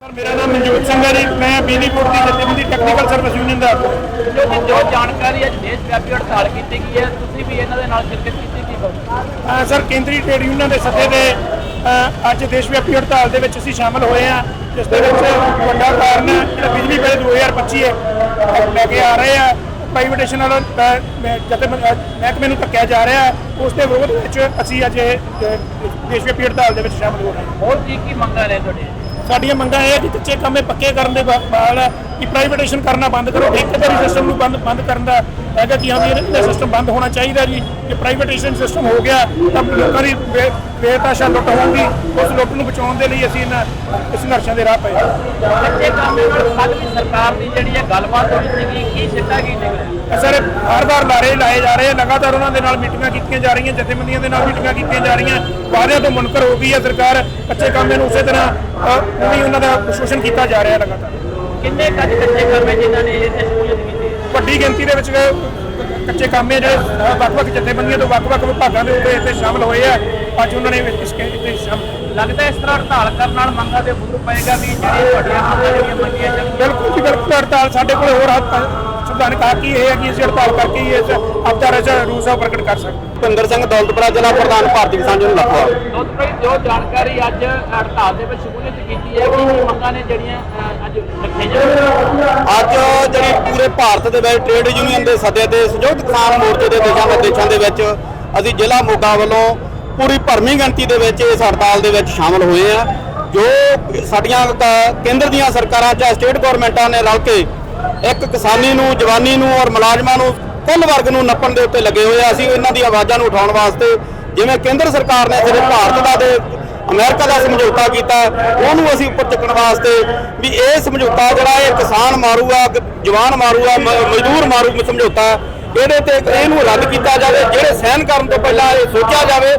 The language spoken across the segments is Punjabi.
ਸਰ ਮੇਰਾ ਨਾਮ ਮਨਜੋਤ ਸਿੰਘ ਹੈ ਜੀ। ਮੈਂ ਬਿਜਲੀ ਬੋਰਡ ਦੀ ਜਥੇਬੰਦੀ ਟੈਕਨੀਕਲ ਸਰਵਿਸ ਯੂਨੀਅਨ ਦਾ ਜੋ ਕਿ ਜੋ ਜਾਣਕਾਰੀ ਅੱਜ ਦੇਸ਼ ਵਿਆਪੀ ਹੜਤਾਲ ਕੀਤੀ ਗਈ ਹੈ ਤੁਸੀਂ ਵੀ ਇਹਨਾਂ ਦੇ ਨਾਲ ਸ਼ਿਰਕਤ ਕੀਤੀ ਕੀ ਕਹੋ ਅਹ ਸਰ ਕੇਂਦਰੀ ਟ੍ਰੇਡ ਯੂਨੀਅਨ ਦੇ ਸੱਦੇ ਅਹ ਅੱਜ ਦੇਸ਼ ਵਿਆਪੀ ਹੜਤਾਲ ਦੇ ਵਿੱਚ ਅਸੀਂ ਸ਼ਾਮਲ ਹੋਏ ਹਾਂ ਜਿਸ ਦੇ ਵਿੱਚ ਵੱਡਾ ਕਾਰਨ ਜਿਹੜਾ ਬਿਜਲੀ ਬਿੱਲ 2025 ਹੈ ਲੈ ਕੇ ਆ ਰਹੇ ਆ। ਪ੍ਰਾਈਵੇਟੇਸ਼ਨ ਨਾਲ ਜਦ ਮਹਿਕਮੇ ਨੂੰ ਧੱਕਿਆ ਜਾ ਰਿਹਾ ਹੈ, ਉਸ ਦੇ ਵਿਰੋਧ ਵਿੱਚ ਅਸੀਂ ਅੱਜ ਇਹ, ਅਹ, ਦੇਸ਼ ਵਿਆਪੀ ਹੜਤਾਲ ਦੇ ਵਿੱਚ ਸ਼ਾਮਲ ਹੋ ਰਹੇ ਹਾਂ। ਹੋਰ ਕੀ ਕੀ ਮੰਗਾਂ ਨੇ ਤੁਹਾਡੀਆਂ? ਸਾਡੀਆਂ ਮੰਗਾਂ ਇਹ ਹੈ ਕਿ ਕੱਚੇ ਕੰਮੇ ਪੱਕੇ ਕਰਨ ਦੇ ਬਾ- ਹੈ ਕਿ ਪ੍ਰਾਈਵੇਟੇਸ਼ਨ ਕਰਨਾ ਬੰਦ ਕਰੋ। ਠੇਕੇਦਾਰੀ ਸਿਸਟਮ ਨੂੰ ਬੰਦ ਬੰਦ ਕਰਨ ਦਾ ਹੈਗਾ ਕਿ ਹਾਂ ਵੀ ਇਹ ਸਿਸਟਮ ਬੰਦ ਹੋਣਾ ਚਾਹੀਦਾ ਜੀ। ਜੇ ਪ੍ਰਾਈਵੇਟੇਸ਼ਨ ਸਿਸਟਮ ਹੋ ਗਿਆ ਤਾਂ ਲੋਕਾਂ ਦੀ ਬੇਤਾਸ਼ਾ ਲੁੱਟ ਹੋਊਗੀ। ਉਸ ਲੁੱਟ ਨੂੰ ਬਚਾਉਣ ਦੇ ਲਈ ਅਸੀਂ ਇਹਨਾਂ ਇਸ ਸੰਘਰਸ਼ਾਂ ਦੇ ਰਾਹ ਪਏ। ਕੱਚੇ ਕਾਮੇ ਨਾਲ ਕੱਲ ਵੀ ਸਰਕਾਰ ਦੀ ਜਿਹੜੀ ਹੈ ਗੱਲਬਾਤ ਹੋਈ ਸੀਗੀ ਕੀ ਸਿੱਟਾ ਕੀ ਨਿਕਲਿਆ ਸਰ ਹਰ ਵਾਰ ਲਾਰੇ ਲਾਏ ਜਾ ਰਹੇ ਆ। ਲਗਾਤਾਰ ਉਹਨਾਂ ਦੇ ਨਾਲ ਮੀਟਿੰਗਾਂ ਕੀਤੀਆਂ ਜਾ ਰਹੀਆਂ ਜਥੇਬੰਦੀਆਂ ਦੇ ਨਾਲ ਮੀਟਿੰਗਾਂ ਕੀਤੀਆਂ ਜਾ ਰਹੀਆਂ। ਵਾਅਦਿਆਂ ਤੋਂ ਮੁਨਕਰ ਹੋ ਗਈ ਹੈ ਸਰਕਾਰ। ਕੱਚੇ ਕੰਮੇ ਨੂੰ ਉਸੇ ਤਰ੍ਹਾਂ ਹੀ ਉਹਨਾਂ ਦਾ ਸ਼ੋਸ਼ਣ ਕੀਤਾ ਜਾ ਰਿਹਾ ਲਗਾਤਾਰ। ਕਿੰਨੇ ਕੱਚ ਕੱਚੇ ਕਾਮੇ ਜਿਨ੍ਹਾਂ ਨੇ ਇਹ ਸ਼ਮੂਲੀਅਤ ਕੀਤੀ? ਵੱਡੀ ਗਿਣਤੀ ਦੇ ਵਿੱਚ ਕੱਚੇ ਕਾਮੇ ਜਿਹੜੇ ਵੱਖ-ਵੱਖ ਜਥੇਬੰਦੀਆਂ ਤੋਂ ਵੱਖ-ਵੱਖ ਵਿਭਾਗਾਂ ਦੇ ਉੱਤੇ ਇੱਥੇ ਸ਼ਾਮਲ ਹੋਏ ਆ। ਅੱਜ ਉਹਨਾਂ ਨੇ ਇਸ ਇੱਥੇ ਸ਼ਾਮਲ ਲੱਗਦਾ ਇਸ ਤਰ੍ਹਾਂ ਹੜਤਾਲ ਕਰਨ ਨਾਲ ਮੰਗਾਂ ਦੇ ਬੁੱਧ ਪਏਗਾ ਵੀ ਜਿਹੜੀਆਂ ਤੁਹਾਡੀਆਂ ਮੰਗਾਂ ਜਿਹੜੀਆਂ ਮੰਗੀਆਂ ਜਾਂਦੀਆਂ। ਬਿਲਕੁਲ ਜੀ ਬਿਲਕੁਲ ਹੜਤਾਲ ਸਾਡੇ ਕੋਲ ਹੋਰ ਹੱਥ ਸੰਵਿਧਾਨਕ ਹੱਕ ਹੀ ਇਹ ਹੈ ਕਿ ਅਸੀਂ ਹੜਤਾਲ ਕਰਕੇ ਹੀ ਇਸ ਆਪਦਾ ਰਜਾ ਰੂਸਾ ਪ੍ਰਗਟ ਕਰ ਸਕਦੇ। ਭਿੰਦਰ ਸਿੰਘ ਦੌਲਤਪੁਰਾ ਜ਼ਿਲ੍ਹਾ ਪ੍ਰਧਾਨ ਭਾਰਤੀ ਕਿਸਾਨ ਯੂਨੀਅਨ ਲਖਵਾ ਭਾਈ ਜੋ ਜਾਣਕਾਰੀ ਅੱਜ ਹੜਤਾਲ ਦੇ ਵਿੱਚ ਸ਼ਮੂਲੀਅਤ ਕੀਤੀ ਹੈ ਕੀ ਕੀ ਮੰਗਾਂ ਨੇ ਜਿਹੜੀਆਂ ਅੱਜ ਰੱਖੀਆਂ ਅੱਜ ਜਿਹੜੀ ਪੂਰੇ ਭਾਰਤ ਦੇ ਵਿੱਚ ਟ੍ਰੇਡ ਯੂਨੀਅਨ ਦੇ ਸੱਦੇ ਤੇ ਸੰਯੁਕਤ ਕਿਸਾਨ ਮੋਰਚੇ ਦੇ ਦਿਸ਼ਾ ਨਿਰਦੇਸ਼ਾਂ ਦੇ ਵਿੱਚ ਅਸੀਂ ਜ਼ਿਲ੍ਹਾ ਮੋਗਾ ਵੱਲੋਂ ਪੂਰੀ ਭਰਮੀ ਗਿਣਤੀ ਦੇ ਵਿੱਚ ਇਸ ਹੜਤਾਲ ਦੇ ਵਿੱਚ ਸ਼ਾਮਲ ਹੋਏ ਆ। ਜੋ ਸਾਡੀਆਂ ਕੇਂਦਰ ਦੀਆਂ ਸਰਕਾਰਾਂ ਜਾਂ ਸਟੇਟ ਗਵਰਨਮੈਂਟਾਂ ਨੇ ਰਲ ਕੇ ਇੱਕ ਕਿਸਾਨੀ ਨੂੰ, ਜਵਾਨੀ ਨੂੰ ਔਰ ਮੁਲਾਜ਼ਮਾਂ ਨੂੰ ਕੁੱਲ ਵਰਗ ਨੂੰ ਨੱਪਣ ਦੇ ਉੱਤੇ ਲੱਗੇ ਹੋਏ ਆ। ਅਸੀਂ ਇਹਨਾਂ ਦੀ ਆਵਾਜ਼ਾਂ ਨੂੰ ਉਠਾਉਣ ਵਾਸਤੇ ਜਿਵੇਂ ਕੇਂਦਰ ਸਰਕਾਰ ਨੇ ਜਿਹੜੇ ਭਾਰਤ ਦਾ ਤੇ ਅਮਰੀਕਾ ਦਾ ਸਮਝੌਤਾ ਕੀਤਾ, ਉਹਨੂੰ ਅਸੀਂ ਉੱਪਰ ਚੱਕਣ ਵਾਸਤੇ ਵੀ ਇਹ ਸਮਝੌਤਾ ਜਿਹੜਾ ਇਹ ਕਿਸਾਨ ਮਾਰੂ ਆ ਜਵਾਨ ਮਾਰੂ ਆ ਮਜ਼ਦੂਰ ਮਾਰੂ, ਸਮਝੌਤਾ, ਇਹਦੇ ਤੇ ਇਹਨੂੰ ਰੱਦ ਕੀਤਾ ਜਾਵੇ। ਜਿਹੜੇ ਸਹਿਨ ਕਰਨ ਤੋਂ ਪਹਿਲਾਂ ਇਹ ਸੋਚਿਆ ਜਾਵੇ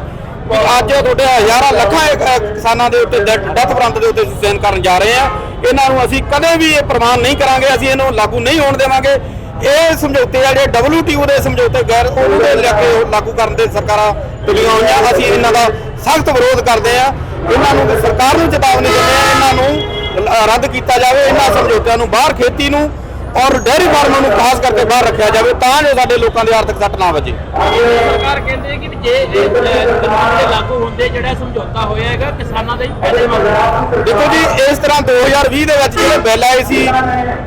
ਅੱਜ ਤੁਹਾਡੇ ਹਜ਼ਾਰਾਂ ਲੱਖਾਂ ਇਹ, ਕਿਸਾਨਾਂ ਦੇ ਉੱਤੇ ਡੈਥ ਫਰੰਟ ਦੇ ਉੱਤੇ ਸੈਨ ਕਰਨ ਜਾ ਰਹੇ ਆ ਇਹਨਾਂ ਨੂੰ ਅਸੀਂ ਕਦੇ ਵੀ ਇਹ ਪ੍ਰਮਾਣ ਨਹੀਂ ਕਰਾਂਗੇ ਅਸੀਂ ਇਹਨੂੰ ਲਾਗੂ ਨਹੀਂ ਹੋਣ ਦੇਵਾਂਗੇ। ਇਹ ਸਮਝੌਤੇ ਆ ਜਿਹੜੇ WTO ਦੇ ਸਮਝੌਤੇ ਗੈਰ ਉਹਨੂੰ ਦੇ ਲੈ ਕੇ ਉਹ ਲਾਗੂ ਕਰਨ ਦੇ ਸਰਕਾਰਾਂ ਤੁਲੀਆਂ ਹੋਈਆਂ। ਅਸੀਂ ਇਹਨਾਂ ਦਾ ਸਖਤ ਵਿਰੋਧ ਕਰਦੇ ਆ ਇਹਨਾਂ ਨੂੰ ਸਰਕਾਰ ਨੂੰ ਚੇਤਾਵਨੀ ਦਿੰਦੇ ਆ ਇਹਨਾਂ ਨੂੰ ਰੱਦ ਕੀਤਾ ਜਾਵੇ। ਇਹਨਾਂ ਸਮਝੌਤਿਆਂ ਨੂੰ ਬਾਹਰ ਖੇਤੀ ਨੂੰ ਔਰ ਡੇਅਰੀ ਫਾਰਮਾਂ ਨੂੰ ਖਾਸ ਕਰਕੇ ਬਾਹਰ ਰੱਖਿਆ ਜਾਵੇ ਤਾਂ ਜੋ ਸਾਡੇ ਲੋਕਾਂ ਦੇ ਆਰਥਿਕ ਸੱਟ ਨਾ ਵੱਜੇ। ਸਰਕਾਰ ਕਹਿੰਦੀ ਹੈ ਕਿ ਜੇ ਇਹ ਕਾਨੂੰਨ ਦੇ ਲਾਗੂ ਹੁੰਦੇ ਜਿਹੜਾ ਸਮਝੌਤਾ ਹੋਇਆ ਹੈਗਾ ਕਿਸਾਨਾਂ ਦਾ ਹੀ ਫਾਇਦੇਮੰਦ ਹੈ ਦੇਖੋ ਜੀ ਇਸ ਤਰ੍ਹਾਂ 2020 ਦੇ ਵਿੱਚ ਜਿਹੜੇ ਬਿੱਲ ਆਏ ਸੀ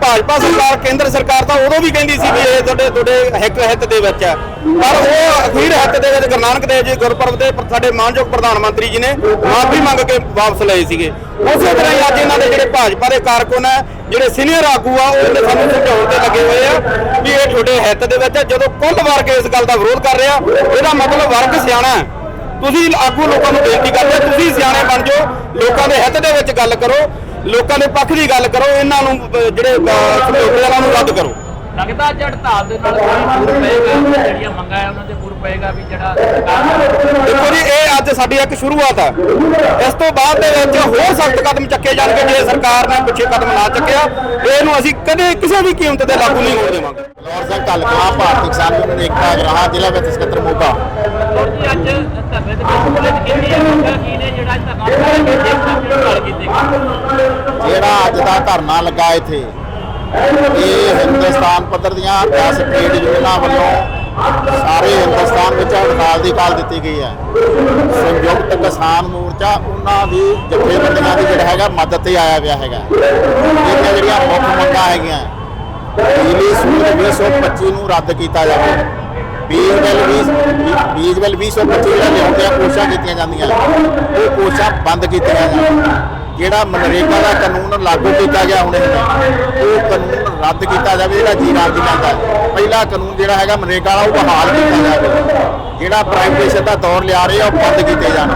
ਭਾਜਪਾ ਸਰਕਾਰ ਕੇਂਦਰ ਸਰਕਾਰ ਤਾਂ ਉਦੋਂ ਵੀ ਕਹਿੰਦੀ ਸੀ ਵੀ ਇਹ ਤੁਹਾਡੇ ਤੁਹਾਡੇ ਹਿੱਕ ਹਿੱਤ ਦੇ ਵਿੱਚ ਹੈ। ਪਰ ਉਹ ਅਖੀਰ ਹਿੱਤ ਦੇ ਵਿੱਚ ਗੁਰੂ ਨਾਨਕ ਦੇਵ ਜੀ ਗੁਰਪੁਰਬ ਦੇ ਸਾਡੇ ਮਾਨਯੋਗ ਪ੍ਰਧਾਨ ਮੰਤਰੀ ਜੀ ਨੇ ਮਾਫੀ ਮੰਗ ਕੇ ਵਾਪਸ ਲਏ ਸੀਗੇ। ਉਸੇ ਤਰ੍ਹਾਂ ਹੀ ਅੱਜ ਇਹਨਾਂ ਦੇ ਜਿਹੜੇ ਭਾਜਪਾ ਦੇ ਕਾਰਕੁਨ ਹੈ ਜਿਹੜੇ ਸੀਨੀਅਰ ਆਗੂ ਆ ਉਹ ਸਾਨੂੰ ਸਮਝਾਉਣ ਤੇ ਲੱਗੇ ਹੋਏ ਆ ਵੀ ਇਹ ਤੁਹਾਡੇ ਹਿੱਤ ਦੇ ਵਿੱਚ ਹੈ ਜਦੋਂ ਕੁੱਲ ਵਰਗ ਇਸ ਗੱਲ ਦਾ ਵਿਰੋਧ ਕਰ ਰਿਹਾ ਇਹਦਾ ਮਤਲਬ ਵਰਗ ਸਿਆਣਾ ਹੈ। ਤੁਸੀਂ ਆਗੂ ਲੋਕਾਂ ਨੂੰ ਬੇਨਤੀ ਕਰਦੇ ਹੋ, ਤੁਸੀਂ ਸਿਆਣੇ ਬਣ ਜਾਓ ਲੋਕਾਂ ਦੇ ਹਿੱਤ ਦੇ ਵਿੱਚ ਗੱਲ ਕਰੋ ਲੋਕਾਂ ਦੇ ਪੱਖ ਦੀ ਗੱਲ ਕਰੋ ਇਹਨਾਂ ਨੂੰ ਜਿਹੜੇ ਅਹ, ਸਮਝੌਤੇ ਨੂੰ ਰੱਦ ਕਰੋ। ਲੱਗਦਾ ਅੱਜ ਹੜਤਾਲ ਦੇ ਨਾਲ ਕੋਈ ਬੁਰ ਪਏਗਾ ਜਿਹੜੀਆਂ ਮੰਗਾਂ ਹੈ ਉਹਨਾਂ ਦੇ ਬੁਰ ਪਏਗਾ ਵੀ ਜਿਹੜਾ ਦੇਖੋ ਜੀ ਇਹ ਅੱਜ ਸਾਡੀ ਇੱਕ ਸ਼ੁਰੂਆਤ ਹੈ ਇਸ ਤੋਂ ਬਾਅਦ ਦੇ ਵਿੱਚ ਹੋਰ ਸਖਤ ਕਦਮ ਚੱਕੇ ਜਾਣਗੇ ਜੇ ਸਰਕਾਰ ਨੇ ਪਿੱਛੇ ਕਦਮ ਨਾ ਚੱਕਿਆ। ਇਹਨੂੰ ਅਸੀਂ ਕਦੇ ਕਿਸੇ ਵੀ ਕੀਮਤ ਤੇ ਲਾਗੂ ਨਹੀਂ ਹੋਣ ਦੇਵਾਂਗੇ। ਲੌਰ ਸਿੰਘ ਕਲਕਾ ਭਾਰਤੀ ਕਿਸਾਨ ਯੂਨੀਅਨ ਏਕਤਾ ਗਰਾਹਾ ਜ਼ਿਲ੍ਹਾ ਵਿੱਚ ਸਕੱਤਰ ਮੋਗਾ। ਹੋਰ ਜੀ ਅੱਜ ਧਰਨੇ ਦੇ ਵਿੱਚ ਹੈ ਮੰਗਾਂ ਕੀ ਨੇ ਜਿਹੜਾ ਅੱਜ ਧਰਨਾ ਜਿਹੜਾ ਅੱਜ ਦਾ ਧਰਨਾ ਲੱਗਾ ਇੱਥੇ ਇਹ ਹਿੰਦੁਸਤਾਨ ਪੱਧਰ ਦੀਆਂ 10 ਟ੍ਰੇਡ ਯੂਨੀਅਨਾਂ ਵੱਲੋਂ ਸਾਰੇ ਹਿੰਦੁਸਤਾਨ ਵਿੱਚ ਹੜਤਾਲ ਦੀ ਕਾਲ ਦਿੱਤੀ ਗਈ ਹੈ। ਸੰਯੁਕਤ ਕਿਸਾਨ ਮੋਰਚਾ, ਉਹਨਾਂ ਦੀ ਜਥੇਬੰਦੀਆਂ ਦੀ ਜਿਹੜਾ ਹੈਗਾ ਮਦਦ ਤੇ ਆਇਆ ਹੋਇਆ ਹੈਗਾ। ਇਹ ਜਿਹੜੀਆਂ ਮੁੱਖ ਮੰਗਾਂ ਹੈਗੀਆਂ ਬਿਜਲੀ ਸੂਦ 2025 ਨੂੰ ਰੱਦ ਕੀਤਾ ਜਾਵੇ। ਬੀਜ ਬਿੱਲ 20 ਬੀਜ ਬਿੱਲ 2025 ਜਿਹੜਾ ਲਿਆਉਂਦੇ ਆ ਕੋਸ਼ਿਸ਼ਾਂ ਕੀਤੀਆਂ ਜਾਂਦੀਆਂ। ਉਹ ਕੋਸ਼ਿਸ਼ਾਂ ਬੰਦ ਕੀਤੀਆਂ ਜਾਣ। ਜਿਹੜਾ ਮਨਰੇਗਾ ਦਾ ਕਾਨੂੰਨ ਲਾਗੂ ਕੀਤਾ ਗਿਆ ਹੁਣ ਉਹ ਕਾਨੂੰਨ ਰੱਦ ਕੀਤਾ ਜਾਵੇ, ਜਿਹੜਾ ਜੀ ਰਾਮ ਜੀ ਪਹਿਲਾ ਕਾਨੂੰਨ ਜਿਹੜਾ ਹੈਗਾ ਮਨਰੇਗਾ ਵਾਲਾ ਉਹ ਬਹਾਲ ਕੀਤਾ ਜਾਵੇ। ਜਿਹੜਾ ਪ੍ਰਾਈਵੇਟੇਸ਼ਨ ਦਾ ਦੌਰ ਲਿਆ ਰਿਹਾ ਉਹ ਬੰਦ ਕੀਤੇ ਜਾਣ।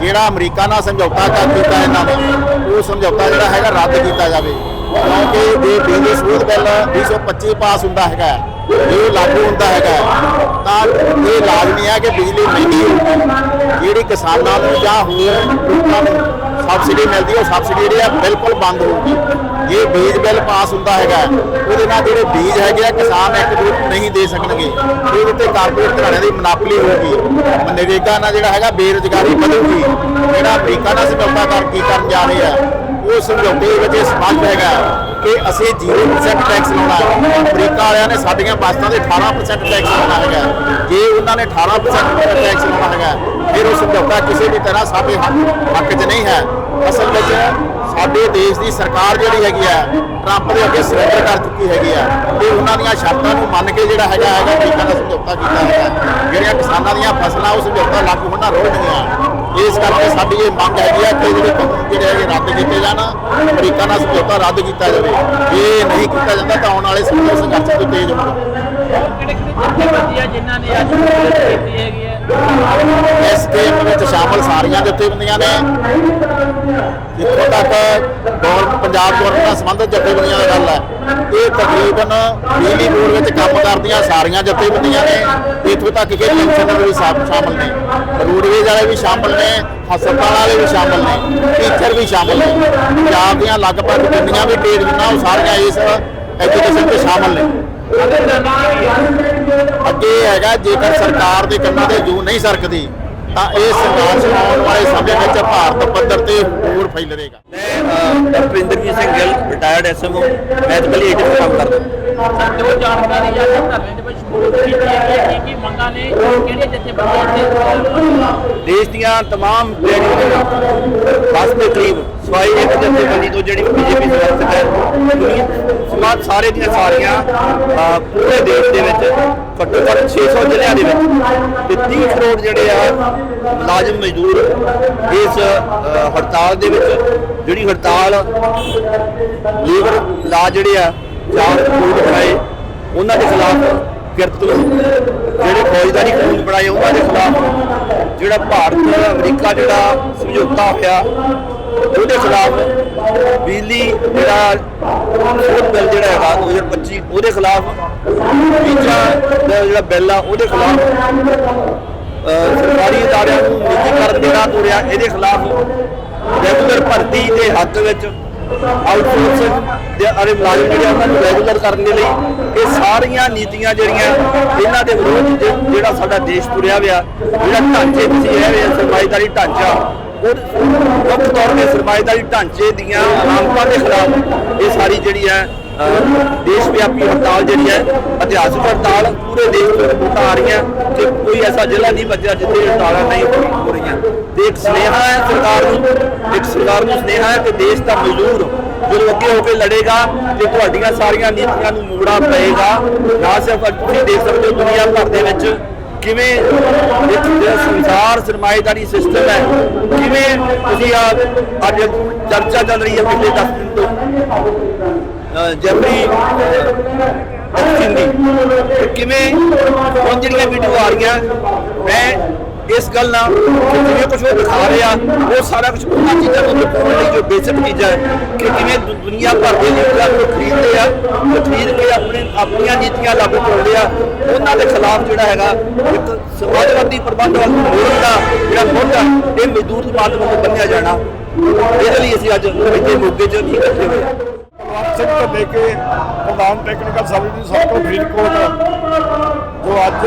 ਜਿਹੜਾ ਅਮਰੀਕਾ ਨਾਲ ਸਮਝੌਤਾ ਕਰ ਕੀਤਾ ਇਹਨਾਂ ਨੇ, ਉਹ ਸਮਝੌਤਾ ਜਿਹੜਾ ਹੈਗਾ ਰੱਦ ਕੀਤਾ ਜਾਵੇ। ਕਿਉਂਕਿ ਜੇ ਬਿਜਲੀ ਸਹੂਲਤ ਬਿੱਲ 225 ਪਾਸ ਹੁੰਦਾ ਹੈਗਾ, ਜੇ ਲਾਗੂ ਹੁੰਦਾ ਹੈਗਾ, ਤਾਂ ਇਹ ਲਾਜ਼ਮੀ ਹੈ ਕਿ ਬਿਜਲੀ ਮਹਿੰਗੀ ਹੋਊਗੀ ਜਿਹੜੀ ਕਿਸਾਨਾਂ ਨੂੰ ਜਾਂ ਹੋਰ ਲੋਕਾਂ ਨੂੰ ਸਬਸਿਡੀ ਮਿਲਦੀ ਉਹ ਸਬਸਿਡੀ ਜਿਹੜੀ ਆ ਬਿਲਕੁਲ ਬੰਦ ਹੋਊਗੀ ਜੇ ਬੀਜ ਬਿੱਲ ਪਾਸ ਹੁੰਦਾ ਹੈਗਾ ਉਹਦੇ ਨਾਲ ਜਿਹੜੇ ਬੀਜ ਹੈਗੇ ਆ, ਕਿਸਾਨ ਇੱਕ ਦੂਰ ਨਹੀਂ ਦੇ ਸਕਣਗੇ। ਇਹਦੇ ਤੇ ਕਾਰਪੋਰੇਟ ਘਰਾਣਿਆਂ ਦੀ ਮਨਾਪਲੀ ਹੋਊਗੀ। ਮਨਰੇਗਾ ਨਾਲ ਜਿਹੜਾ ਹੈਗਾ, ਬੇਰੁਜ਼ਗਾਰੀ ਵਧੂਗੀ। ਜਿਹੜਾ ਅਮਰੀਕਾ ਨਾਲ ਸਮਝੌਤਾ ਕਰ ਕੀ ਕਰਨ ਜਾ ਰਹੇ ਆ, ਉਹ ਸਮਝੌਤੇ ਦੇ ਵਿੱਚ ਇਹ ਸਪਸ਼ਟ ਹੈਗਾ ਕਿ ਅਸੀਂ 0% ਟੈਕਸ ਲਾਉਣਾ ਹੈ। ਅਮਰੀਕਾ ਵਾਲਿਆਂ ਨੇ ਸਾਡੀਆਂ ਵਸਤਾਂ ਦੇ 18% ਟੈਕਸ ਲਾਉਣਾ ਹੈਗਾ। ਜੇ ਉਹਨਾਂ ਨੇ 18% ਟੈਕਸ ਲਾਉਣਾ ਹੈਗਾ, ਫਿਰ ਉਹ ਸਮਝੌਤਾ ਕਿਸੇ ਵੀ ਤਰ੍ਹਾਂ ਸਾਡੇ ਹੱਕ 'ਚ ਨਹੀਂ ਹੈ। ਅਸਲ ਵਿੱਚ ਸਾਡੇ ਦੇਸ਼ ਦੀ ਸਰਕਾਰ ਜਿਹੜੀ ਹੈਗੀ ਆ ਟਰੰਪ ਦੇ ਅੱਗੇ ਸਰੈਂਡਰ ਕਰ ਚੁੱਕੀ ਹੈਗੀ ਆ ਤੇ ਉਹਨਾਂ ਦੀਆਂ ਸ਼ਰਤਾਂ ਨੂੰ ਮੰਨ ਕੇ ਜਿਹੜਾ ਹੈਗਾ ਹੈਗਾ ਅਮਰੀਕਾ ਦਾ ਸਮਝੌਤਾ ਕੀਤਾ ਹੈਗਾ। ਜਿਹੜੀਆਂ ਕਿਸਾਨਾਂ ਦੀਆਂ ਫਸਲਾਂ ਉਹ ਸਮਝੌਤਾ ਲਾਗੂ ਹੋਣਾ ਰੋਕਣੀਆਂ ਇਸ ਕਰਕੇ ਸਾਡੀ ਇਹ ਮੰਗ ਹੈਗੀ ਆ ਕਿ ਜਿਹੜੇ ਕਾਨੂੰਨ ਜਿਹੜੇ ਹੈਗੇ ਰੱਦ ਕੀਤੇ ਜਾਣ ਅਮਰੀਕਾ ਨਾਲ ਸਮਝੌਤਾ ਰੱਦ ਕੀਤਾ ਜਾਵੇ। ਇਹ ਨਹੀਂ ਕੀਤਾ ਜਾਂਦਾ ਤਾਂ ਆਉਣ ਵਾਲੇ ਸਮੇਂ ਸੰਘਰਸ਼ ਤੋਂ ਤੇਜ਼ ਹੋਣਾ। ਕਿਹੜੇ ਕਿਹੜੇ ਜਥੇਬੰਦੀਆਂ ਜਿਨ੍ਹਾਂ ਨੇ ਅੱਜ ਕੀਤੀ ਹੈਗੀ ਇਸ ਗੇਮ ਵਿੱਚ ਸ਼ਾਮਲ ਸਾਰੀਆਂ ਜਥੇਬੰਦੀਆਂ ਨੇ, ਜਿੱਥੋਂ ਤੱਕ ਗੌਰ ਪੰਜਾਬ ਗੌਰਮੈਂਟ ਨਾਲ ਸੰਬੰਧਿਤ ਜਥੇਬੰਦੀਆਂ ਦੀ ਗੱਲ ਹੈ, ਇਹ ਤਕਰੀਬਨ ਬਿਜਲੀ ਬੋਰਡ ਵਿੱਚ ਕੰਮ ਕਰਦੀਆਂ ਸਾਰੀਆਂ ਜਥੇਬੰਦੀਆਂ ਨੇ, ਇੱਥੋਂ ਤੱਕ ਕਿ ਪੈਨਸ਼ਨਰ ਵੀ ਸ਼ਾ- ਸ਼ਾਮਲ ਨੇ, ਰੋਡਵੇਜ਼ ਵਾਲੇ ਵੀ ਸ਼ਾਮਲ ਨੇ, ਹਸਪਤਾਲ ਵਾਲੇ ਵੀ ਸ਼ਾਮਲ ਨੇ ਟੀਚਰ ਵੀ ਸ਼ਾਮਲ ਨੇ, ਪੰਜਾਬ ਦੀਆਂ ਲਗਭਗ ਜਿੰਨੀਆਂ ਵੀ ਟ੍ਰੇਡ ਯੂਨੀਅਨਾਂ ਉਹ ਸਾਰੀਆਂ ਇਸ ਐਜੂਕੇਸ਼ਨ ਤੇ ਸ਼ਾਮਲ ਨੇ। ਅੱਗੇ ਹੈਗਾ, ਜੇਕਰ ਸਰਕਾਰ ਦੇ ਕੰਨਾਂ ਤੇ ਜੂ ਨਹੀਂ ਸਰਕਦੀ, ਤਾਂ ਇਹ ਸੰਘਰਸ਼ ਆਉਣ ਵਾਲੇ ਸਮੇਂ ਵਿੱਚ ਭਾਰਤ ਪੱਧਰ ਤੇ ਹੋਰ ਫੈਲੇਗਾ। ਮੈਂ Ravinderjit Singh Gill retired SMO mathematical agent ਕੰਮ ਕਰਦਾ। ਜੋ ਜਾਣਕਾਰੀ ਆ ਕਿ ਧਰਨੇ ਦੇ ਵਿੱਚ ਸ਼ਮੂਲੀਅਤ ਕੀਤੀ ਹੈ ਕੀ ਕੀ ਮੰਗਾਂ ਨੇ ਕਿਹੜੀਆਂ ਜਥੇਬੰਦੀਆਂ ਇੱਥੇ ਦੇਸ਼ ਦੀਆਂ तमाम ਟ੍ਰੇਡ ਯੂਨੀਅਨਾਂ ਬਸ ਦੇ ਕਰੀਬ ਸਵਾਈ ਇੱਕ ਜਥੇਬੰਦੀ ਤੋਂ ਜਿਹੜੀ ਬੀਜੇਪੀ ਸਮਰਥਕ ਹੈ ਦੁਨੀਆ ਸਮਾਜ ਸਾਰੇ ਦੀਆਂ ਸਾਰੀਆਂ ਅਹ, ਪੂਰੇ ਦੇਸ਼ ਦੇ ਵਿੱਚ ਘੱਟੋ ਘੱਟ 600 ਜ਼ਿਲ੍ਹਿਆਂ ਦੇ ਵਿੱਚ ਤੇ 30 ਕਰੋੜ ਜਿਹੜੇ ਆ ਮੁਲਾਜ਼ਮ ਮਜ਼ਦੂਰ ਇਸ ਅਹ, ਹੜਤਾਲ ਦੇ ਵਿੱਚ ਜਿਹੜੀ ਹੜਤਾਲ ਲੇਬਰ ਲਾ ਜਿਹੜੇ ਆ ਚਾਰ ਕਾਨੂੰਨ ਬਣਾਏ। ਉਹਨਾਂ ਦੇ ਖਿਲਾਫ ਕਿਰਤ ਜਿਹੜੇ ਫੌਜਦਾਰੀ ਕਾਨੂੰਨ ਬਣਾਏ, ਉਹਨਾਂ ਦੇ ਖਿਲਾਫ ਜਿਹੜਾ ਭਾਰਤ, ਅਮਰੀਕਾ ਜਿਹੜਾ ਸਮਝੌਤਾ ਹੋਇਆ, ਉਹਦੇ ਖਿਲਾਫ ਬਿਜਲੀ ਜਿਹੜਾ ਸੋਧ ਬਿੱਲ ਜਿਹੜਾ ਹੈਗਾ 2025 ਉਹਦੇ ਖਿਲਾਫ ਤੀਜਾ ਦਾ ਜਿਹੜਾ ਬਿੱਲ ਆ, ਉਹਦੇ ਖਿਲਾਫ ਸਰਕਾਰੀ ਅਦਾਰਿਆਂ ਨੂੰ ਨਿੱਜੀਕਰਨ ਦੇਣਾ ਤੋੜਿਆ ਇਹਦੇ ਖਿਲਾਫ ਰੈਗੂਲਰ ਭਰਤੀ ਦੇ ਹੱਕ ਵਿੱਚ ਆਊਟਸੋਰਸਿੰਗ ਦੇ ਅਰੇ ਮੁਲਾਜ਼ਮ ਜਿਹੜੇ ਉਹਨਾਂ ਨੂੰ ਰੈਗੂਲਰ ਕਰਨ ਦੇ ਲਈ ਇਹ ਸਾਰੀਆਂ ਨੀਤੀਆਂ ਜਿਹੜੀਆਂ ਇਹਨਾਂ ਦੇ ਵਿਰੋਧ ਜਿਹੜਾ ਸਾਡਾ ਦੇਸ਼ ਤੁਰਿਆ ਹੋਇਆ, ਜਿਹੜਾ ਢਾਂਚੇ ਤੁਸੀਂ ਹੈ ਰਹੇ ਆ ਸਰਮਾਏਦਾਰੀ ਢਾਂਚਾ ਉਹ ਮੁੱਖ ਤੌਰ ਤੇ ਸਰਮਾਏਦਾਰੀ ਢਾਂਚੇ ਦੀਆਂ ਆਮਤਾਂ ਦੇ ਖਿਲਾਫ ਇਹ ਸਾਰੀ ਜਿਹੜੀ ਹੈ ਦੇਸ਼ ਵਿਆਪੀ ਹੜਤਾਲ ਜਿਹੜੀ ਹੈ, ਇਤਿਹਾਸਕ ਹੜਤਾਲ ਪੂਰੇ ਦੇਸ਼ ਵਿੱਚ ਰਿਪੋਰਟਾਂ ਆ ਰਹੀਆਂ। ਕਿ ਕੋਈ ਐਸਾ ਜ਼ਿਲ੍ਹਾ ਨਹੀਂ ਬਚਿਆ ਜਿੱਥੇ ਹੜਤਾਲਾਂ ਨਹੀਂ ਹੋ ਰਹੀਆਂ। ਤੇ ਇੱਕ ਸੁਨੇਹਾ ਹੈ ਸਰਕਾਰ ਨੂੰ, ਇੱਕ ਸਰਕਾਰ ਨੂੰ ਸੁਨੇਹਾ ਹੈ ਕਿ ਦੇਸ਼ ਦਾ ਮਜ਼ਦੂਰ ਜਦੋਂ ਅੱਗੇ ਹੋ ਕੇ ਲੜੇਗਾ ਤੇ ਤੁਹਾਡੀਆਂ ਸਾਰੀਆਂ ਨੀਤੀਆਂ ਨੂੰ ਮੋੜਨਾ ਪਏਗਾ, ਨਾ ਸਿਰਫ ਤੁਸੀਂ ਦੇਖ ਸਕਦੇ ਹੋ ਦੁਨੀਆ ਭਰ ਦੇ ਵਿੱਚ ਕਿਵੇਂ ਇੱਕ ਸੰਸਾਰ ਸਰਮਾਏਦਾਰੀ ਸਿਸਟਮ ਹੈ। ਕਿਵੇਂ ਤੁਸੀਂ ਆ ਅੱਜ ਚਰਚਾ ਚੱਲ ਰਹੀ ਹੈ ਪਿਛਲੇ 10 ਦਿਨ ਤੋਂ। ਅਹ ਜੈਫਰੀ ਕਿਵੇਂ ਹੁਣ ਜਿਹੜੀਆਂ ਵੀਡੀਓ ਆ ਰਹੀਆਂ, ਮੈਂ ਇਸ ਗੱਲ ਨਾਲ ਜਿਵੇਂ ਕੁਝ ਉਹ ਦਿਖਾ ਰਿਹਾ, ਉਹ ਸਾਰਾ ਕੁਝ ਉਹਨਾਂ ਚੀਜ਼ਾਂ ਨੂੰ ਦਿਖਾਉਣ ਲਈ ਜੋ ਬੇਸਿਕ ਚੀਜ਼ਾਂ ਕਿ ਕਿਵੇਂ ਦੁਨੀਆ ਭਰ ਦੇ ਲੋਕ ਨੂੰ ਖਰੀਦਦੇ ਆ ਤੇ ਖਰੀਦ ਕੇ ਆਪਣੇ, ਆਪਣੀਆਂ ਨੀਤੀਆਂ ਲਾਗੂ ਕਰਦੇ ਆ। ਉਹਨਾਂ ਦੇ ਖਿਲਾਫ ਜਿਹੜਾ ਹੈਗਾ, ਇੱਕ ਸਮਾਜਵਾਦੀ ਪ੍ਰਬੰਧ ਮੋੜਨ ਦਾ ਜਿਹੜਾ ਮੁੱਢ ਇਹ ਮਜ਼ਦੂਰ ਸਮਾਜ ਵੱਲੋਂ ਬੰਨਿਆ ਜਾਣਾ। ਇਹਦੇ ਲਈ ਅਸੀਂ ਅੱਜ ਇੱਥੇ ਮੋਗੇ 'ਚ ਇਕੱਠੇ ਹੋਏ ਹਾਂ। ਸਿੰਘ ਤੋਂ ਲੈ ਕੇ ਪ੍ਰਧਾਨ ਟੈਕਨੀਕਲ ਸਰਵਿਸ ਸਰਕਲ ਫਰੀਦਕੋਟ, ਜੋ ਅੱਜ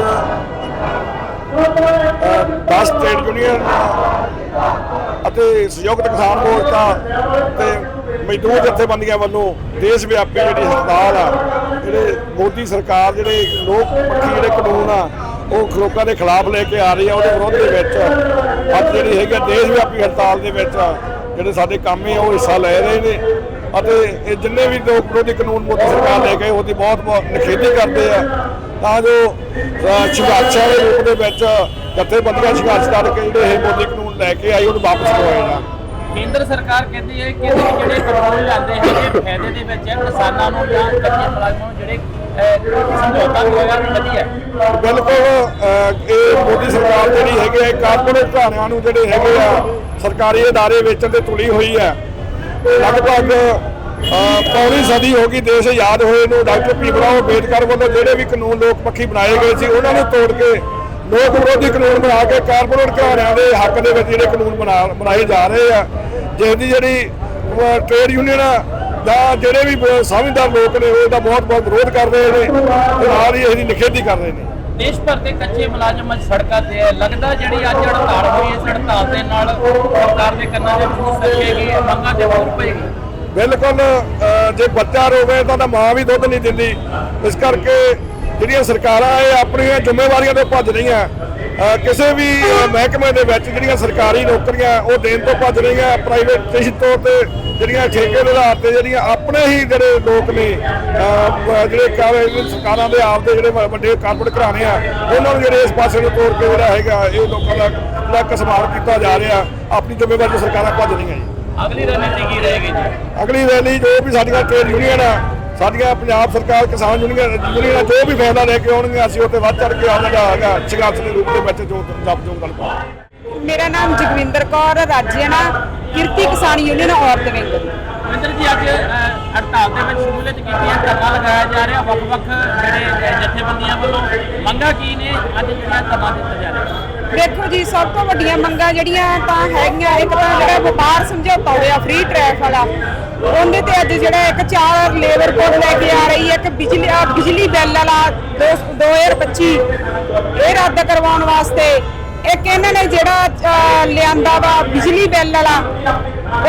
10 ਸਟੇਟ ਯੂਨੀਅਨ ਅਤੇ ਸੰਯੁਕਤ ਕਿਸਾਨ ਮੋਰਚਾ ਤੇ ਮਜ਼ਦੂਰ ਜਥੇਬੰਦੀਆਂ ਵੱਲੋਂ ਦੇਸ਼ ਵਿਆਪੀ ਜਿਹੜੀ ਹੜਤਾਲ ਆ, ਜਿਹੜੇ ਮੋਦੀ ਸਰਕਾਰ ਜਿਹੜੇ ਲੋਕ ਪੱਖੀ ਜਿਹੜੇ ਕਾਨੂੰਨ ਆ, ਉਹ ਲੋਕਾਂ ਦੇ ਖਿਲਾਫ ਲੈ ਕੇ ਆ ਰਹੀ ਆ, ਉਹਦੇ ਵਿਰੋਧ ਦੇ ਵਿੱਚ ਅੱਜ ਜਿਹੜੀ ਹੈਗੀ ਆ ਦੇਸ਼ ਵਿਆਪੀ ਹੜਤਾਲ ਦੇ ਵਿੱਚ ਜਿਹੜੇ ਸਾਡੇ ਕਾਮੇ ਆ, ਉਹ ਹਿੱਸਾ ਲੈ ਰਹੇ ਨੇ। ਅਤੇ ਇਹ ਜਿੰਨੇ ਵੀ ਲੋਕ ਵਿਰੋਧੀ ਕਾਨੂੰਨ ਮੋਦੀ ਸਰਕਾਰ ਲੈ ਕੇ ਉਹਦੀ ਬਹੁਤ ਬਹੁਤ ਨਿਖੇਧੀ ਕਰਦੇ ਆ ਤਾਂ ਜੋ ਅ, ਸੰਘਰਸ਼ਾਂ ਦੇ ਰੂਪ ਦੇ ਵਿੱਚ ਜਥੇਬੰਦੀਆਂ ਸੰਘਰਸ਼ ਕਰਕੇ ਜਿਹੜੇ ਇਹ ਮੋਦੀ ਕਾਨੂੰਨ ਲੈ ਕੇ ਆਈ ਉਹਨੂੰ ਵਾਪਸ ਕਰਵਾਇਆ ਜਾ ਕੇਂਦਰ ਸਰਕਾਰ ਕਹਿੰਦੀ ਹੈ ਕਿ ਇਹਦੇ ਜਿਹੜੇ ਕਾਨੂੰਨ ਲਿਆਂਦੇ ਹੈਗੇ ਫਾਇਦੇ ਦੇ ਵਿੱਚ ਹੈ ਕਿਸਾਨਾਂ ਨੂੰ ਜਾਂ ਕੱਚੇ ਮੁਲਾਜ਼ਮਾਂ ਨੂੰ ਜਿਹੜੇ ਅਹ, ਸਮਝੌਤਾ ਹੋਇਆ ਵਧੀਆ ਹੈ। ਬਿਲਕੁਲ ਅ, ਇਹ ਮੋਦੀ ਸਰਕਾਰ ਜਿਹੜੀ ਹੈਗੀ ਹੈ ਕਾਰਪੋਰੇਟ ਘਰਾਣਿਆਂ ਨੂੰ ਜਿਹੜੇ ਹੈਗੇ ਆ ਸਰਕਾਰੀ ادارے ਵੇਚਣ ਤੇ ਤੁਲੀ ਹੋਈ ਹੈ ਲਗਭਗ ਅ, ਪੌਣੀ ਸਦੀ ਹੋ ਗਈ ਦੇਸ਼ ਆਜ਼ਾਦ ਹੋਏ ਨੂੰ ਡਾਕਟਰ ਭੀਮਰਾਓ ਅੰਬੇਦਕਰ ਵੱਲੋਂ ਜਿਹੜੇ ਵੀ ਕਾਨੂੰਨ ਲੋਕ ਪੱਖੀ ਬਣਾਏ ਗਏ ਸੀ ਉਹਨਾਂ ਨੂੰ ਤੋੜ ਕੇ ਲੋਕ ਵਿਰੋਧੀ ਕਾਨੂੰਨ ਬਣਾ ਕੇ ਕਾਰਪੋਰੇਟ ਘਰਾਣਿਆਂ ਦੇ ਹੱਕ ਦੇ ਵਿੱਚ ਜਿਹੜੇ ਕਾਨੂੰਨ ਬਣਾ ਬਣਾਏ ਜਾ ਰਹੇ ਆ। ਜਿਹਦੀ ਜਿਹੜੀ ਟ੍ਰੇਡ ਯੂਨੀਅਨ ਆ ਜਾਂ ਜਿਹੜੇ ਵੀ ਬ- ਸਮਝਦਾਰ ਲੋਕ ਨੇ ਉਹਦਾ ਬਹੁਤ ਬਹੁਤ ਵਿਰੋਧ ਕਰ ਰਹੇ ਨੇ ਤੇ ਨਾਲ ਹੀ ਇਹਦੀ ਨਿਖੇਧੀ ਕਰ ਰਹੇ ਨੇ। ਦੇਸ਼ ਭਰ ਦੇ ਕੱਚੇ ਮੁਲਾਜ਼ਮ ਅੱਜ ਸੜਕਾਂ ਤੇ ਹੈ ਲੱਗਦਾ ਜਿਹੜੀ ਅੱਜ ਹੜਤਾਲ ਹੋਈ ਇਸ ਹੜਤਾਲ ਦੇ ਨਾਲ ਸਰਕਾਰ ਦੇ ਕੰਨਾਂ ਦੇ ਮੂੰਹ ਸਰਕੇਗੀ ਮੰਗਾਂ ਤੇ ਹੋਰ ਪਏਗੀ ਬਿਲਕੁਲ ਜੇ ਬੱਚਾ ਰੋਵੇ ਤਾਂ ਤਾਂ ਮਾਂ ਵੀ ਦੁੱਧ ਨਹੀਂ ਦਿੰਦੀ। ਇਸ ਕਰਕੇ ਜਿਹੜੀਆਂ ਸਰਕਾਰਾਂ ਇਹ ਆਪਣੀਆਂ ਜ਼ਿੰਮੇਵਾਰੀਆਂ ਤੋਂ ਭੱਜ ਰਹੀਆਂ ਕਿਸੇ ਵੀ ਮਹਿਕਮੇ ਦੇ ਵਿੱਚ ਜਿਹੜੀਆਂ ਸਰਕਾਰੀ ਨੌਕਰੀਆਂ ਉਹ ਦੇਣ ਤੋਂ ਭੱਜ ਰਹੀਆਂ ਪ੍ਰਾਈਵੇਟ ਤੌਰ ਤੇ ਜਿਹੜੀਆਂ ਠੇਕੇ ਦੇ ਆਧਾਰ ਤੇ ਜਿਹੜੀਆਂ ਆਪਣੇ ਹੀ ਜਿਹੜੇ ਲੋਕ ਨੇ ਜਿਹੜੇ ਕਾਵੇ ਸਰਕਾਰਾਂ ਦੇ ਆਪ ਦੇ ਜਿਹੜੇ ਵੱਡੇ ਕਾਰਪੋਰੇਟ ਘਰਾਣੇ ਆ ਉਹਨਾਂ ਨੂੰ ਜਿਹੜੇ ਇਸ ਪਾਸੇ ਨੂੰ ਤੋੜ ਕੇ ਜਿਹੜਾ ਹੈਗਾ ਇਹ ਲੋਕਾਂ ਦਾ ਜਿਹੜਾ ਕਸਮਾਰ ਕੀਤਾ ਜਾ ਰਿਹਾ ਆਪਣੀ ਜ਼ਿੰਮੇਵਾਰੀ ਸਰਕਾਰਾਂ ਭੱਜ ਰਹੀਆਂ ਜੀ। ਅਗਲੀ ਰਣਨੀਤੀ ਕੀ ਰਹੇਗੀ ਜੀ? ਅਗਲੀ ਰੈਲੀ ਜੋ ਵੀ ਸਾਡੀਆਂ ਟ੍ਰੇਡ ਯੂਨੀਅਨ ਆ ਸਾਡੀਆਂ ਪੰਜਾਬ ਸਰਕਾਰ ਕਿਸਾਨ ਯੂਨੀਅਨ ਯੂਨੀਅਨ ਜੋ ਵੀ ਫੈਸਲਾ ਲੈ ਕੇ ਆਉਣਗੀਆਂ ਅਸੀਂ ਉੱਤੇ ਵੱਧ ਚੜ ਕੇ ਆਪਣਾ ਜਿਹੜਾ ਹੈਗਾ ਸੰਘਰਸ਼ ਦੇ ਰੂਪ ਦੇ ਵਿੱਚ ਜੋ ਜਪ ਜੋ ਗੱਲ ਪਾਵਾਂਗੇ। ਮੇਰਾ ਨਾਮ ਜਗਵਿੰਦਰ ਕੌਰ ਰਾਜੀਆਣਾ ਕਿਰਤੀ ਕਿਸਾਨ ਯੂਨੀਅਨ ਔਰਤ ਵਿੰਗ ਮਹਿੰਦਰ ਜੀ ਅੱਜ ਹੜਤਾਲ ਦੇ ਵਿੱਚ ਸ਼ਮੂਲੀਅਤ ਕੀਤੀ ਹੈ ਧਰਨਾ ਲਗਾਇਆ ਜਾ ਰਿਹਾ ਵੱਖ-ਵੱਖ ਜਿਹੜੇ ਜਥੇਬੰਦੀਆਂ ਵੱਲੋਂ ਮੰਗਾਂ ਕੀ ਨੇ ਅੱਜ ਜਿਹੜਾ ਧਰਨਾ ਦਿੱਤਾ ਜਾ ਰਿਹਾ? ਦੇਖੋ ਜੀ ਸਭ ਤੋਂ ਵੱਡੀਆਂ ਮੰਗਾਂ ਜਿਹੜੀਆਂ ਤਾਂ ਹੈਗੀਆਂ ਇੱਕ ਤਾਂ ਜਿਹੜਾ ਵਪਾਰ ਸਮਝੌਤਾ ਹੋਇਆ ਫ੍ਰੀ ਟ੍ਰੈਫਿਕ ਵਾਲਾ ਉਹਦੇ ਤੇ ਅੱਜ ਜਿਹੜਾ ਇੱਕ ਚਾਰ ਲੇਬਰ ਕੋਡ ਲੈ ਕੇ ਆ ਰਹੀ ਹੈ, ਇੱਕ ਬਿਜਲੀ ਬਿਜਲੀ ਬਿੱਲ ਵਾਲਾ ਦੋ- 2025 ਇਹ ਰੱਦ ਕਰਵਾਉਣ ਵਾਸਤੇ ਇੱਕ ਇਹਨਾਂ ਨੇ ਜਿਹੜਾ ਲਿਆਂਦਾ ਵਾ ਬਿਜਲੀ ਬਿੱਲ ਵਾਲਾ,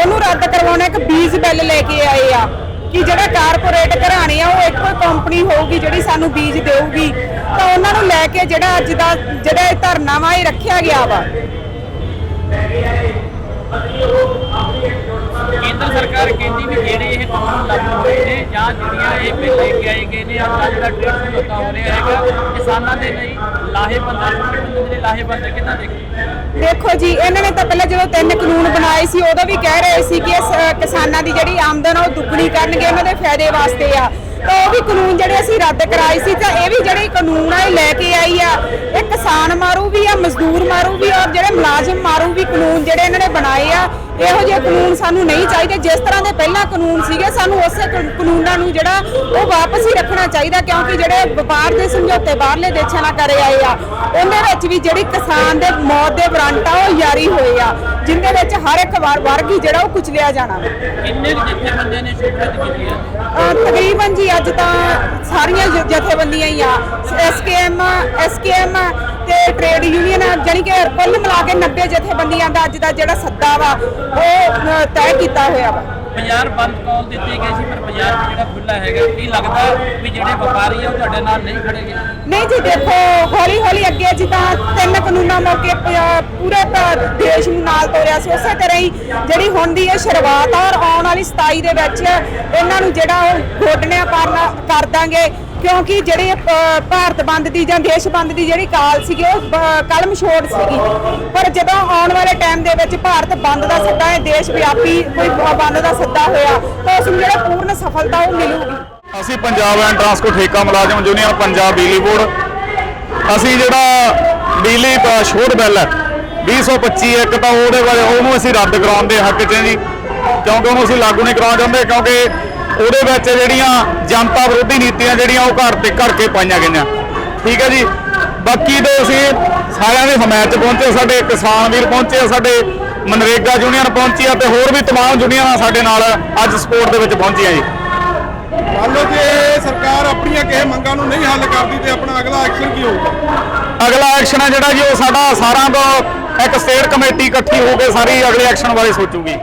ਉਹਨੂੰ ਰੱਦ ਕਰਵਾਉਣਾ ਇੱਕ ਬੀਜ ਬਿੱਲ ਲੈ ਕੇ ਆਏ ਆ। ਕਿ ਜਿਹੜਾ ਕਾਰਪੋਰੇਟ ਘਰਾਣੇ ਆ, ਉਹ ਇੱਕੋ ਕੰਪਨੀ ਹੋਊਗੀ ਜਿਹੜੀ ਸਾਨੂੰ ਬੀਜ ਦੇਊਗੀ। ਤਾਂ ਉਹਨਾਂ ਨੂੰ ਲੈ ਕੇ ਜਿਹੜਾ ਅੱਜ ਦਾ, ਜਿਹੜਾ ਇਹ ਧਰਨਾ ਵਾ ਇਹ ਰੱਖਿਆ ਗਿਆ ਵਾ। ਕੇਂਦਰ ਸਰਕਾਰ ਕਹਿੰਦੀ ਵੀ ਜਿਹੜੇ ਇਹ ਕਾਨੂੰਨ ਲਾਗੂ ਹੋਏ ਨੇ ਜਾਂ ਜਿਹੜੀਆਂ ਇਹ ਬਿੱਲ ਲੈ ਕੇ ਆਏ ਗਏ ਨੇ ਆਪਣਾ ਜਿਹੜਾ ਟ੍ਰੇਡ ਸਮਝੌਤਾ ਹੋ ਰਿਹਾ ਹੈਗਾ, ਕਿਸਾਨਾਂ ਦੇ ਲਈ ਲਾਹੇਵੰਦ ਆ। ਲਾਹੇਵੰਦ ਹੈ ਕਿੱਦਾਂ ਦੇਖਦੇ ਦੇਖੋ ਜੀ, ਇਹਨਾਂ ਨੇ ਤਾਂ ਪਹਿਲਾਂ ਜਦੋਂ ਤਿੰਨ ਕਾਨੂੰਨ ਬਣਾਏ ਸੀ, ਉਦੋਂ ਵੀ ਕਹਿ ਰਹੇ ਸੀ ਕਿ ਕਿਸਾਨਾਂ ਦੀ ਜਿਹੜੀ ਆਮਦਨ ਆ ਉਹ ਦੁੱਗਣੀ ਕਰਨਗੇ ਉਹਨਾਂ ਦੇ ਫਾਇਦੇ ਵਾਸਤੇ ਆ। ਤਾਂ ਉਹ ਵੀ ਕਾਨੂੰਨ ਜਿਹੜੇ ਅਸੀਂ ਰੱਦ ਕਰਾਏ ਸੀ, ਤਾਂ ਇਹ ਵੀ ਜਿਹੜੇ ਕਾਨੂੰਨ ਆ, ਇਹ ਲੈ ਕੇ ਆਈ ਆ। ਇਹ ਕਿਸਾਨ ਮਾਰੂ ਵੀ ਆ, ਮਜ਼ਦੂਰ ਮਾਰੂ ਵੀ ਔਰ ਜਿਹੜੇ ਮੁਲਾਜ਼ਮ ਮਾਰੂ ਵੀ ਕਾਨੂੰਨ ਜਿਹੜੇ ਇਹਨਾਂ ਨੇ ਬਣਾਏ ਆ ਇਹੋ ਜਿਹੇ ਕਾਨੂੰਨ ਸਾਨੂੰ ਨਹੀਂ ਚਾਹੀਦੇ। ਜਿਸ ਤਰ੍ਹਾਂ ਦੇ ਪਹਿਲਾਂ ਕਾਨੂੰਨ ਸੀਗੇ ਸਾਨੂੰ ਉਸੇ ਕਾਨ- ਕਾਨੂੰਨਾਂ ਨੂੰ ਜਿਹੜਾ ਉਹ ਵਾਪਸ ਹੀ ਰੱਖਣਾ ਚਾਹੀਦਾ ਕਿਉਂਕਿ ਜਿਹੜੇ ਵਪਾਰ ਦੇ ਸਮਝੌਤੇ ਬਾਹਰਲੇ ਦੇਸ਼ਾਂ ਨਾਲ ਕਰੇ ਆਏ ਆ ਉਹਦੇ ਵਿੱਚ ਵੀ ਜਿਹੜੀ ਕਿਸਾਨ ਦੇ ਮੌਤ ਦੇ ਵਾਰੰਟ ਆ ਉਹ ਜਾਰੀ ਹੋਏ ਆ ਜਿੰਦੇ ਵਿੱਚ ਹਰ ਇੱਕ ਵਰ- ਵਰਗ ਹੀ ਜਿਹੜਾ ਉਹ ਕੁਚਲਿਆ ਜਾਣਾ। ਕਿੰਨੇ ਜਥੇਬੰਦੀਆਂ ਨੇ ਸ਼ਿਰਕਤ ਕੀਤੀ ਹੈ? ਤਕਰੀਬਨ ਜੀ ਅੱਜ ਤਾਂ ਸਾਰੀਆਂ ਜਥੇਬੰਦੀਆਂ ਹੀ ਆ। ਐਸਕੇਐਮ ਐਸਕੇਐਮ ਤੇ ਟ੍ਰੇਡ ਯੂਨੀਅਨ ਜਾਨੀ ਕਿ ਕੁੱਲ ਮਿਲਾ ਕੇ 90 ਜਥੇਬੰਦੀਆਂ ਦਾ ਅੱਜ ਦਾ ਜਿਹੜਾ ਸੱਦਾ ਵਾ ਉਹ ਤੈਅ ਕੀਤਾ ਹੋਇਆ ਵਾ। ਬਾਜ਼ਾਰ ਬੰਦ ਕਾਲ ਦਿੱਤੀ ਗਈ ਸੀ ਪਰ ਬਾਜ਼ਾਰ ਜਿਹੜਾ ਖੁੱਲਾ ਹੈਗਾ ਕੀ ਲੱਗਦਾ ਵੀ ਜਿਹੜੇ ਵਪਾਰੀ ਆ ਉਹ ਤੁਹਾਡੇ ਨਾਲ ਨਹੀਂ ਖੜੇਗੇ ਨਹੀਂ ਜੀ ਦੇਖੋ ਹੌਲੀ ਹੌਲੀ ਅੱਗੇ ਜਿੱਦਾਂ ਤਿੰਨ ਕਾਨੂੰਨਾਂ ਮੌਕੇ ਪੂਰੇ ਦੇਸ਼ ਨੂੰ ਨਾਲ ਤੋਰਿਆ ਸੀ ਉਸੇ ਤਰ੍ਹਾਂ ਹੀ ਜਿਹੜੀ ਹੁਣ ਦੀ ਇਹ ਸ਼ੁਰੂਆਤ ਆ ਔਰ ਆਉਣ ਵਾਲੀ 27 ਦੇ ਵਿੱਚ ਇਹਨਾਂ ਨੂੰ ਜਿਹੜਾ ਉਹ ਗੋਡਣਿਆ ਕਰਨਾ ਕਰ ਦਾਂਗੇ। ਕਿਉਂਕਿ ਜਿਹੜੇ ਅ, ਭਾਰਤ ਬੰਦ ਦੀ ਜਾਂ ਦੇਸ਼ ਬੰਦ ਦੀ ਜਿਹੜੀ ਕਾਲ ਸੀਗੀ ਉਹ ਬ- ਕਲਮ ਛੋੜ ਸੀਗੀ। ਪਰ ਜਦੋਂ ਆਉਣ ਵਾਲੇ ਟਾਈਮ ਦੇ ਵਿੱਚ ਭਾਰਤ ਬੰਦ ਦਾ ਸੱਦਾ ਹੈ ਦੇਸ਼ ਵਿਆਪੀ ਕੋਈ ਬ- ਬੰਦ ਦਾ ਸੱਦਾ ਹੋਇਆ ਤਾਂ ਉਸ ਨੂੰ ਜਿਹੜਾ ਪੂਰਨ ਸਫਲਤਾ ਉਹ ਮਿਲੂਗੀ। ਅਸੀਂ ਪੰਜਾਬ ਐਂਡ ਟਰਾਂਸਪੋਰਟ ਠੇਕਾ ਮੁਲਾਜ਼ਮ ਯੂਨੀਅਨ ਪੰਜਾਬ ਬਿਜਲੀ ਬੋਰਡ। ਅਸੀਂ ਜਿਹੜਾ ਬਿਜਲੀ ਦਾ ਛੋਟ ਬਿੱਲ ਹੈ 225 ਇੱਕ ਤਾਂ ਉਹਦੇ ਬਾਰੇ ਉਹਨੂੰ ਅਸੀਂ ਰੱਦ ਕਰਾਉਣ ਦੇ ਹੱਕ 'ਚ ਹਾਂ ਜੀ। ਕਿਉਂਕਿ ਉਹਨੂੰ ਅਸੀਂ ਲਾਗੂ ਨਹੀਂ ਕਰਾਉਣਾ ਚਾਹੁੰਦੇ ਕਿਉਂਕਿ ਉਹਦੇ ਵਿੱਚ ਜਿਹੜੀਆਂ ਜਨਤਾ ਵਿਰੋਧੀ ਨੀਤੀਆਂ ਜਿਹੜੀਆਂ ਉਹ ਘਰ ਤੇ ਘੜ ਕੇ ਪਾਈਆਂ ਗਈਆਂ ਠੀਕ ਹੈ ਜੀ ਬਾਕੀ ਦੇ ਅਸੀਂ ਸਾਰਿਆਂ ਦੀ ਹਮਾਇਤ 'ਚ ਪਹੁੰਚੇ ਸਾਡੇ ਕਿਸਾਨ ਵੀਰ ਪਹੁੰਚੇ ਸਾਡੇ ਮਨਰੇਗਾ ਯੂਨੀਅਨ ਪਹੁੰਚੀ ਆ ਤੇ ਹੋਰ ਵੀ तमाम ਯੂਨੀਅਨਾਂ ਸਾਡੇ ਨਾਲ ਅੱਜ ਸਪੋਰਟ ਦੇ ਵਿੱਚ ਪਹੁੰਚੀਆਂ ਜੀ ਮੰਨ ਲਓ ਜੇ ਸਰਕਾਰ ਆਪਣੀਆਂ ਕਿਸੇ ਮੰਗਾਂ ਨੂੰ ਨਹੀਂ ਹੱਲ ਕਰਦੀ ਤੇ ਆਪਣਾ ਅਗਲਾ ਐਕਸ਼ਨ ਕੀ ਹੋਊਗਾ ਅਗਲਾ ਐਕਸ਼ਨ ਹੈ ਜਿਹੜਾ ਜੀ ਉਹ ਸਾਡਾ ਸਾਰਿਆਂ ਤੋਂ ਇੱਕ ਸਟੇਟ ਕਮੇਟੀ ਇਕੱਠੀ ਹੋ ਕੇ ਸਾਰੀ ਅਗਲੇ ਐਕਸ਼ਨ ਬਾਰੇ ਸੋਚੂਗੀ